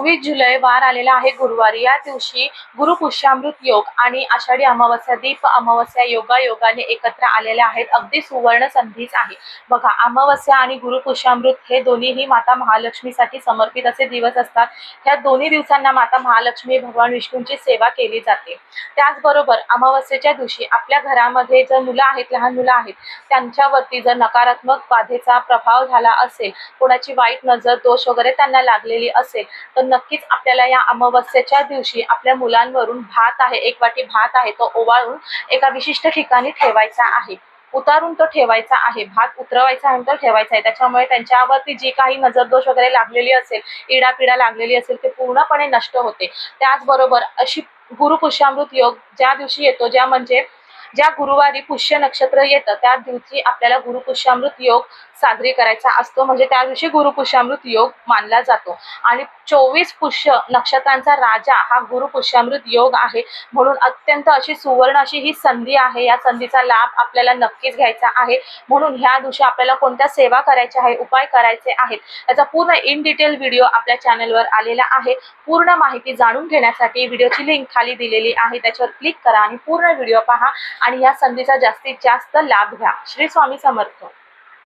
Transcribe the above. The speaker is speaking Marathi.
चोवीस जुलै वार आलेला आहे गुरुवारी. या दिवशी गुरुपुष्यामृत योग आणि आषाढी अमावस्या दीप अमावस्या योगा योगाने एकत्र आलेल्या आहेत. अगदी सुवर्ण संधीच आहे. बघा अमावस्या आणि गुरुपुष्यामृत हे दोन्हीही माता महालक्ष्मीसाठी समर्पित असे दिवस असतात. ह्या दोन्ही दिवसांना माता महालक्ष्मी भगवान विष्णूंची सेवा केली जाते. त्याचबरोबर अमावस्येच्या दिवशी आपल्या घरामध्ये जर मुलं आहेत लहान मुलं आहेत त्यांच्यावरती जर नकारात्मक बाधेचा प्रभाव झाला असेल कोणाची वाईट नजर दोष वगैरे त्यांना लागलेली असेल तर नक्कीच आपल्याला या अमावस्येच्या दिवशी आपल्या मुलांवरून भात आहे एक वाटी भात आहे तो ओवाळून एका विशिष्ट ठिकाणी ठेवायचा आहे. उतारून तो ठेवायचा आहे. भात उतरवायचा नंतर ठेवायचा आहे. त्याच्यामुळे त्यांच्यावरती जी काही नजरदोष वगैरे लागलेली असेल इडापिडा लागलेली असेल ते पूर्णपणे नष्ट होते. त्याचबरोबर अशी गुरुपुष्यामृत योग ज्या दिवशी येतो ज्या म्हणजे ज्या गुरुवारी पुष्य नक्षत्र येतं त्या दिवशी आपल्याला गुरुपुष्यामृत योग साजरी करायचा असतो. म्हणजे त्या दिवशी गुरुपुष्यामृत योग मानला जातो. आणि चोवीस पुष्य नक्षत्रांचा राजा हा गुरुपुष्यामृत योग आहे. म्हणून अत्यंत अशी सुवर्ण अशी ही संधी आहे. या संधीचा लाभ आपल्याला नक्कीच घ्यायचा आहे. म्हणून ह्या दिवशी आपल्याला कोणत्या सेवा करायच्या आहे उपाय करायचे आहेत याचा पूर्ण इन डिटेल व्हिडिओ आपल्या चॅनलवर आलेला आहे. पूर्ण माहिती जाणून घेण्यासाठी व्हिडिओची लिंक खाली दिलेली आहे. त्याच्यावर क्लिक करा आणि पूर्ण व्हिडिओ पहा. आणि या संधीचा जास्तीत जास्त लाभ घ्या. श्री स्वामी समर्थ.